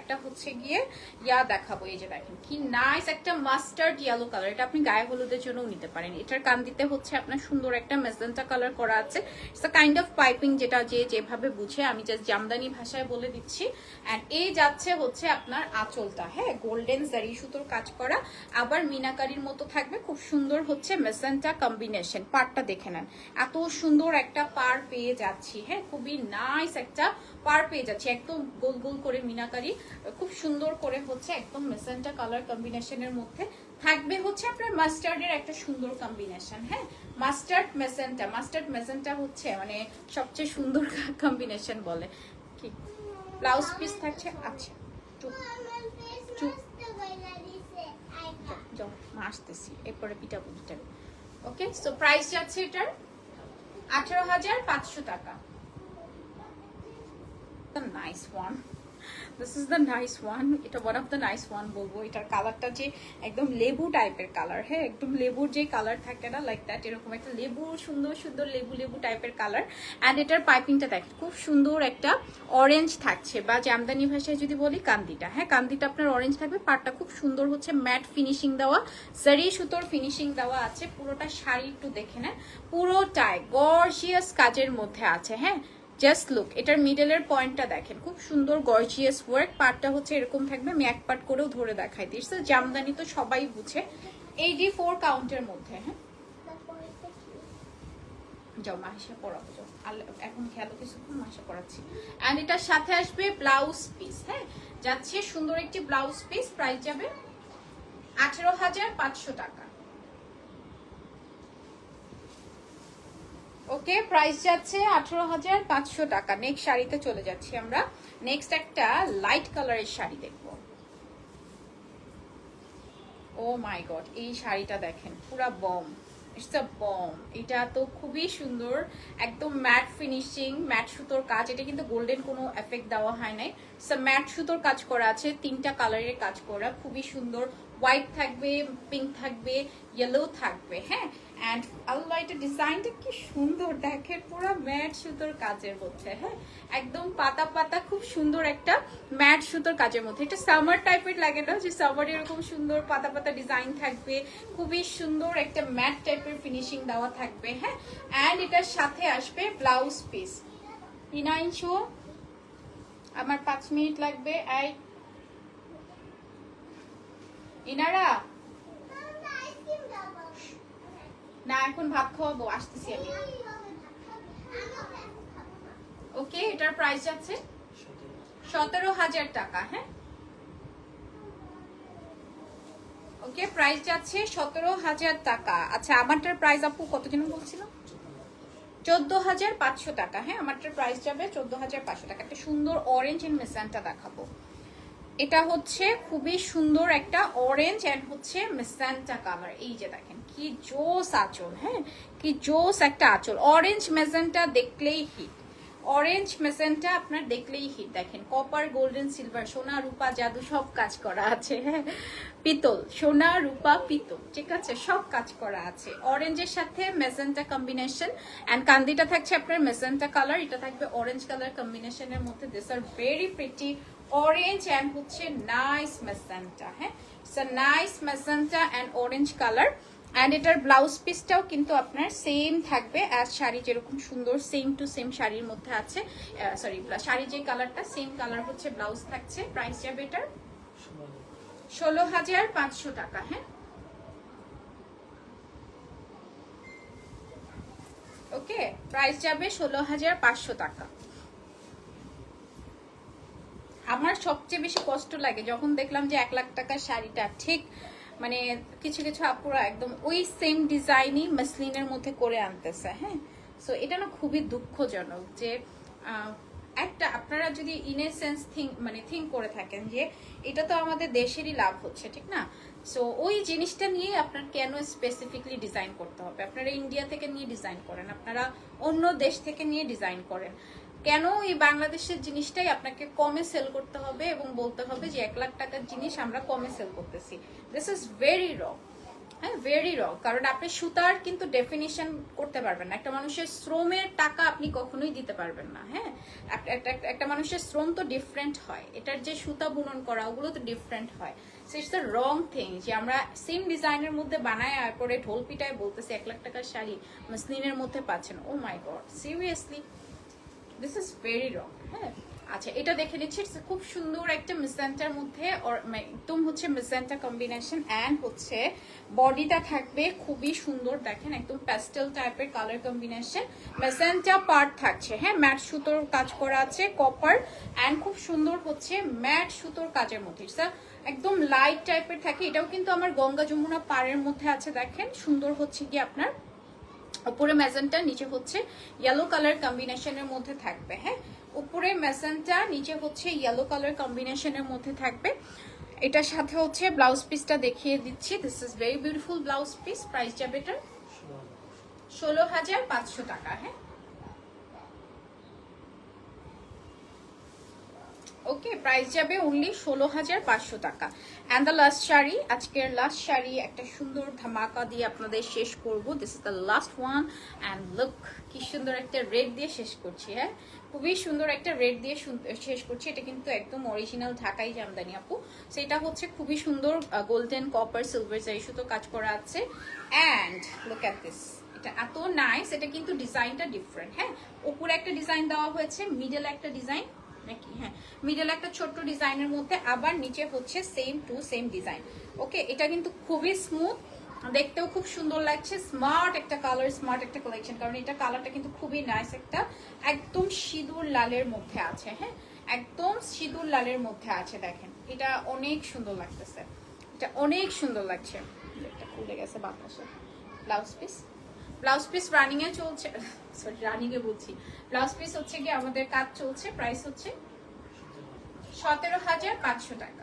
একটা হচ্ছে গিয়ে ইয়া দেখাবো, এই যে দেখেন। কি নাইস একটা মাস্টার্ড ইয়েলো কালার এটা আপনি গায়ে হলুদের জন্যও নিতে পারেন। এটার কান দিতে হচ্ছে আপনার সুন্দর একটা মেজেন্টা কালার করা আছে। কাইন্ড অফ পাইপিং যেটা যে যেভাবে বুঝে, আমি জাস্ট জামদানি ভাষায় বলে দিচ্ছি। অ্যান্ড এই যাচ্ছে হচ্ছে আপনার আঁচলটা হ্যাঁ গোল্ডেন জারি সুতোর কাজ করা। আবার মিনাকারির মতো থাকবে, খুব সুন্দর হচ্ছে মেসেন্টা কম্বিনেশন পারটা দেখে নেন। এত সুন্দর একটা পার পেয়ে যাচ্ছি হ্যাঁ খুবই নাইস একটা পার পেয়ে যাচ্ছি, একদম গোল গোল করে মিনাকারি। খুব সুন্দর করে হচ্ছে একদম মেসেন্টা কালার কম্বিনেশনের মধ্যে থাকবে হচ্ছে আপনার মাস্টার্ডের একটা সুন্দর কম্বিনেশন হ্যাঁ? মাস্টার্ড মেসেন্টা মাস্টার্ড মেসেন্টা হচ্ছে মানে সবচেয়ে সুন্দর কম্বিনেশন বলে। কি? ব্লাউজ পিস থাকছে? আচ্ছা আঠারো হাজার পাঁচশো টাকা। Nice one this is the nice one এটা one of the nice one বলব। এটার কালারটা যে একদম লেবু টাইপের কালার হ্যাঁ? একদম লেবুর যে কালার থাকে না লাইক দ্যাট এরকম একটা লেবু, সুন্দর সুন্দর লেবু লেবু টাইপের কালার অ্যান্ড এটার পাইপিংটা দেখেন, খুব সুন্দর একটা অরেঞ্জ থাকছে বা জামদানি ভাষায় যদি বলি, কান্দিটা। হ্যাঁ কান্দিটা আপনার অরেঞ্জ থাকবে। পাটটা খুব সুন্দর হচ্ছে ম্যাট ফিনিশিং দেওয়া। জারি সুতোর ফিনিশিং দেওয়া আছে। পুরোটা শাড়ি একটু দেখে নেন। পুরোটাই গর্জিয়াস কাজের মধ্যে আছে হ্যাঁ? জাস্ট লুক এটার মিডলের পয়েন্টটা দেখেন। খুব সুন্দর গর্জিয়াস ওয়ার্ক পার্টটা হচ্ছে এরকম থাকবে, আমি এক পার্ট করেও ধরে দেখাই দিচ্ছি জামদানি তো সবাই বুঝে। এইটি ফোর কাউন্টের মধ্যে হ্যাঁ? যাও মাসে পড়াবো যাও। এখন খেয়াল পড়াচ্ছি অ্যান্ড এটার সাথে আসবে ব্লাউজ পিস হ্যাঁ? যাচ্ছে সুন্দর একটি ব্লাউজ পিস প্রাইস যাবে আঠেরো হাজার পাঁচশো টাকা। ওকে প্রাইস যাচ্ছে আঠারো হাজার পাঁচশো টাকা। নেক্সট শাড়িতে চলে যাচ্ছি আমরা। নেক্সট একটা লাইট কালারের শাড়ি দেখব। ও মাই গড এই শাড়িটা দেখেন, পুরা বম ইটস আ বম এটা তো খুবই সুন্দর, একদম ম্যাট ফিনিশিং ম্যাট সুতোর কাজ। এটা কিন্তু গোল্ডেন কোনো এফেক্ট দেওয়া হয় নাই। ম্যাট সুতোর কাজ করা আছে, তিনটা কালারের কাজ করা, খুবই সুন্দর। হোয়াইট থাকবে পিঙ্ক থাকবে ইয়েলো থাকবে হ্যাঁ? অ্যান্ড আল্লাহ এটা ডিজাইনটা কি সুন্দর, দেখেন পুরো ম্যাট সুতোর কাজের মধ্যে হ্যাঁ? একদম পাতা পাতা, খুব সুন্দর একটা ম্যাট সুতোর কাজের মধ্যে। এটা সামার টাইপের লাগে না যে সামার এরকম সুন্দর পাতা পাতা ডিজাইন থাকবে, খুবই সুন্দর একটা ম্যাট টাইপের ফিনিশিং দেওয়া থাকবে হ্যাঁ? অ্যান্ড এটার সাথে আসবে ব্লাউজ পিস ইনাইনশো আমার পাঁচ মিনিট লাগবে এই ইনারা? না এখন ভাত খাওয়াবো আসতেছি আমি। ওকে এটার প্রাইস যাচ্ছে? সতেরো হাজার টাকা হ্যাঁ? ওকে প্রাইস যাচ্ছে সতেরো হাজার টাকা। আচ্ছা আমারটার প্রাইস আপু কত যেন বলছিল? চোদ্দ হাজার পাঁচশো টাকা হ্যাঁ? আমারটার প্রাইস যাবে চোদ্দ হাজার পাঁচশো টাকা। একটা সুন্দর অরেঞ্জ এন্ড মেসানটা দেখাবো। এটা হচ্ছে খুবই সুন্দর একটা অরেঞ্জ এন্ড হচ্ছে মেসান্টা কালার এই যে দেখেন, কি জোস আঁচল হ্যাঁ? কি জোস একটা আঁচল। অরেঞ্জ মেসেন্টা দেখলেই হিট অরেঞ্জ মেসেন্টা আপনার দেখলেই হিট দেখেন কপার গোল্ডেন সিলভার সোনা, রূপা, জাদু, সব কাজ করা আছে হ্যাঁ? পিতল, সোনা, রূপা, পিতল, ঠিক আছে? সব কাজ করা আছে। অরেঞ্জের সাথে মেসেন্টা কম্বিনেশন অ্যান্ড কান্দিটা থাকছে আপনার মেসেন্টা কালার এটা থাকবে অরেঞ্জ কালার কম্বিনেশনের মধ্যে। This are very pretty orange and হচ্ছে নাইস মেসেন্টা হ্যাঁ? Nice magenta and orange colour and এটার ব্লাউজ পিসটাও কিন্তু আপনার সেম থাকবে অ্যাজ শাড়ি যেরকম সুন্দর সেম টু সেম শাড়ির মধ্যে আছে। সরি শাড়ি যে কালারটা সেম কালার হচ্ছে ব্লাউজ থাকছে। প্রাইস যাবে এটার? ষোলো হাজার পাঁচশো টাকা হ্যাঁ? ওকে প্রাইস যাবে ষোলো হাজার পাঁচশো টাকা। আমার সবচেয়ে বেশি কষ্ট লাগে যখন দেখলাম যে এক লাখ টাকার শাড়িটা, ঠিক মানে কিছু কিছু আপুরা একদম ওই সেম ডিজাইনই মাসলিনের মধ্যে করে আনতেছে হ্যাঁ? সো এটা না খুবই দুঃখজনক যে একটা আপনারা যদি ইনেসেন্স থিঙ্ক মানে থিঙ্ক করে থাকেন যে, এটা তো আমাদের দেশেরই লাভ হচ্ছে, ঠিক না? সো ওই জিনিসটা নিয়ে আপনার কেন স্পেসিফিকলি ডিজাইন করতে হবে? আপনারা ইন্ডিয়া থেকে নিয়ে ডিজাইন করেন, আপনারা অন্য দেশ থেকে নিয়ে ডিজাইন করেন। কেন এই বাংলাদেশের জিনিসটাই আপনাকে কমে সেল করতে হবে এবং বলতে হবে যে এক লাখ টাকার জিনিস আমরা কমে সেল করতেছি। দিস ইজ ভেরি রং হ্যাঁ ভেরি র কারণ আপনি সুতার কিন্তু ডেফিনিশন করতে পারবেন না। একটা মানুষের শ্রমের টাকা আপনি কখনোই দিতে পারবেন না হ্যাঁ? একটা- মানুষের শ্রম তো ডিফারেন্ট হয়। এটার যে সুতা বুনন করা, ওগুলো তো ডিফারেন্ট হয়। So it's the wrong thing যে আমরা সেম ডিজাইনের মধ্যে বানায় আর পরে ঢোল পিটায় বলতেছি, এক লাখ টাকার শাড়ি মসলিনের মধ্যে পাচ্ছেন। ও my god seriously this is very wrong হ্যাঁ। আচ্ছা এটা দেখে নিচ্ছি খুব সুন্দর একটা মিসেন্টার মধ্যে একদম হচ্ছে মিসেন্টা কম্বিনেশন অ্যান্ড হচ্ছে বডিটা থাকবে খুবই সুন্দর, দেখেন, একদম প্যাস্টেল টাইপের কালার কম্বিনেশন মেসেন্টা পার্ট থাকছে হ্যাঁ ম্যাট সুতোর কাজ করা আছে কপার অ্যান্ড খুব সুন্দর হচ্ছে ম্যাট সুতোর কাজের মধ্যে। A একদম লাইট টাইপের থাকে, এটাও কিন্তু আমার গঙ্গা যমুনা পাড়ের মধ্যে আছে, দেখেন, সুন্দর হচ্ছে কি আপনার উপরে ম্যাজেন্টা নিচে হচ্ছে ইয়েলো কালার কম্বিনেশনের মধ্যে থাকবে হ্যাঁ? উপরে ম্যাজেন্টা নিচে হচ্ছে ইয়েলো কালার কম্বিনেশনের মধ্যে থাকবে। এটার সাথে হচ্ছে ব্লাউজ পিসটা দেখিয়ে দিচ্ছি। This is very beautiful blouse piece price যাবে এটার ষোলো হাজার পাঁচশো টাকা হ্যাঁ? ওকে প্রাইস যাবে অনলি ষোলো হাজার পাঁচশো টাকা। অ্যান্ড দ্য লাস্ট শাড়ি, আজকের লাস্ট শাড়ি, একটা সুন্দর ধামাকা দিয়ে আপনাদের শেষ করব। This is the last one and look কি সুন্দর একটা রেড দিয়ে শেষ করছি হ্যাঁ? খুবই সুন্দর একটা রেড দিয়ে শেষ করছি। এটা কিন্তু একদম অরিজিনাল ঢাকাই জামদানি আপু। সেটা হচ্ছে খুবই সুন্দর গোল্ডেন কপার সিলভার জারি সুতো কাজ করা আছে। অ্যান্ড লুক অ্যাট দিস এটা এত নাইস এটা কিন্তু ডিজাইনটা ডিফারেন্ট হ্যাঁ? উপরে একটা ডিজাইন দেওয়া হয়েছে মিডল একটা ডিজাইন নাকি? হ্যাঁ মিডল একটা ছোট্ট ডিজাইনের মধ্যে, আবার নিচে হচ্ছে same to same design okay এটা কিন্তু খুবই স্মুথ দেখতেও খুব সুন্দর লাগছে স্মার্ট একটা কালার স্মার্ট একটা কালেকশন কারণ এটা কালারটা কিন্তু খুবই নাইস একটা, একদম সিঁদুর লালের মধ্যে আছে হ্যাঁ? একদম সিঁদুর লালের মধ্যে আছে, দেখেন। এটা অনেক সুন্দর লাগতেছে। এটা অনেক সুন্দর লাগছে। এটা খুলে গেছে বাতাসে blouse piece blouse piece running এ চলছে সরি রানিং এ বলছি। ব্লাউজ পিস হচ্ছে কি আমাদের কাজ চলছে প্রাইস হচ্ছে সতেরো হাজার পাঁচশো টাকা।